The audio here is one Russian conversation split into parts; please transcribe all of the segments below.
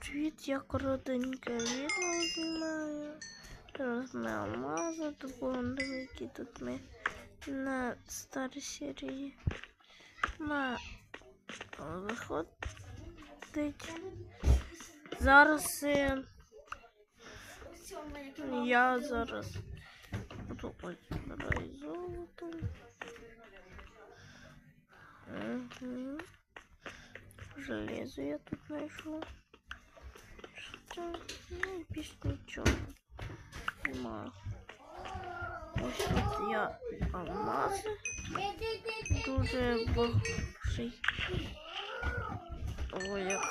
Привіт, я коротеньке відео знімаю. Ми алмази добудемо, які тут ми на старій серії. Ми виходить. Зараз я зараз буду ось золото. Угу. Железо я тут знайшов. Що? Ну, і більш нічого. Нема. Ось тут я алмази. Дуже больший. Ой, як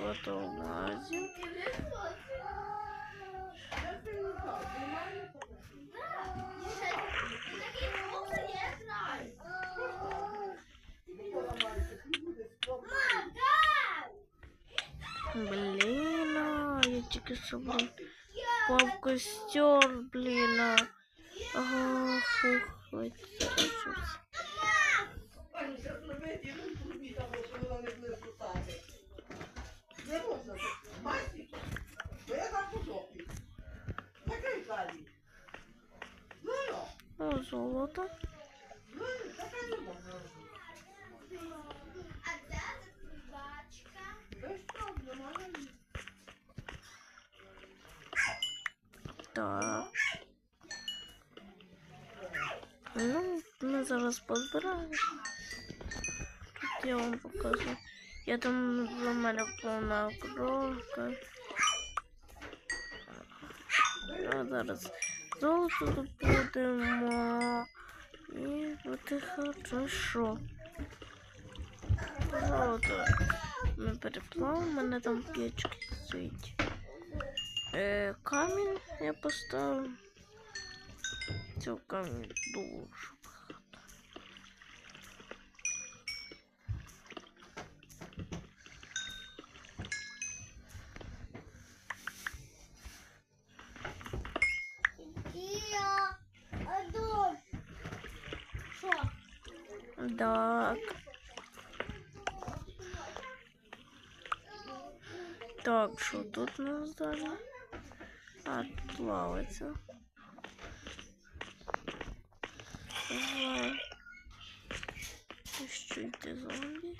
багато алмазів. а, я тільки що, блін, пап костер, блін. а. Ага, фух, ой, це щось. Так. Ну, ми зараз позбираємо. Тут я вам покажу. Я там в мене повна кровка. А зараз золото добудемо. І буде хорошо. Золото. Ми переплавимо, у мене там печки стоїть. Е, камінь я поставив. Цього камінь дуже багато. Так. Так, що тут у нас далі? А, тут плавиться. Ага. Що йде зомбі?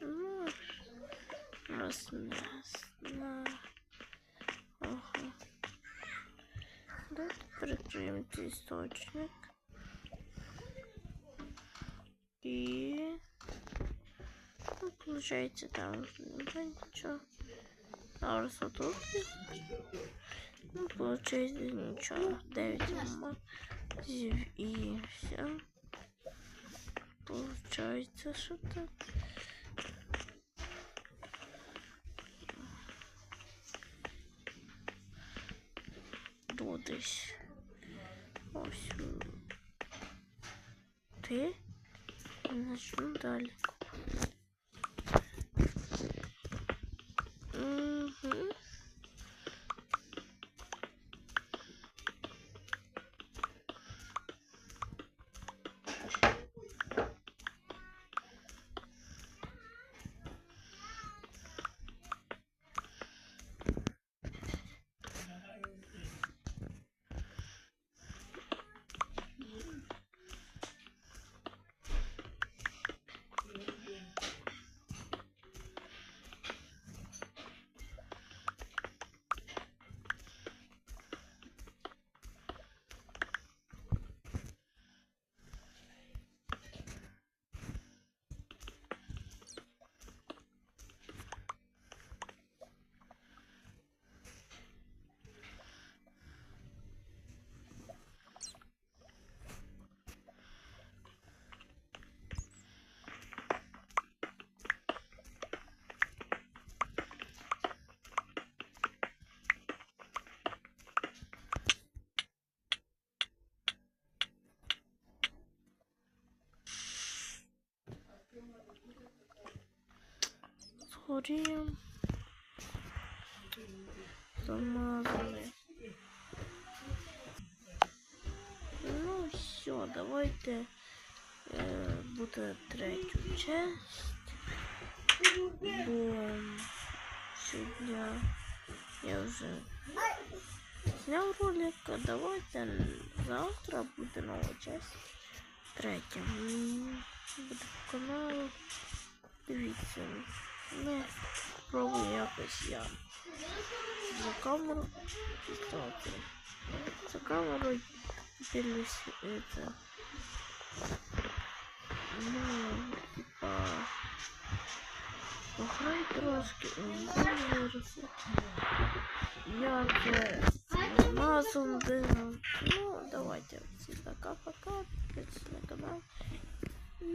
Ну, раз, раз, на. Ага. Давайте прикриємо цей істочник. І... Ну, получается, там уже ничего. Раз вот тут, ну, получается, ничего. 9 и все. Получается, что так. Тут десь. Ось. Ти? Начну далі. Згорів. Замазали. Ну все, давайте е, буде третю часть. бо сьогодні я вже зняв ролик, а давайте завтра буде нова часть. Третя. М, Буде по каналу. Дивіться. Ну, пробую якось я за камеру ставити. За камеру дивлюсь це. Ну, типа. Пограй трошки, вируси. Я це Amazon дивив. Ну, давайте всім пока-пока. Підписуйтесь на канал. І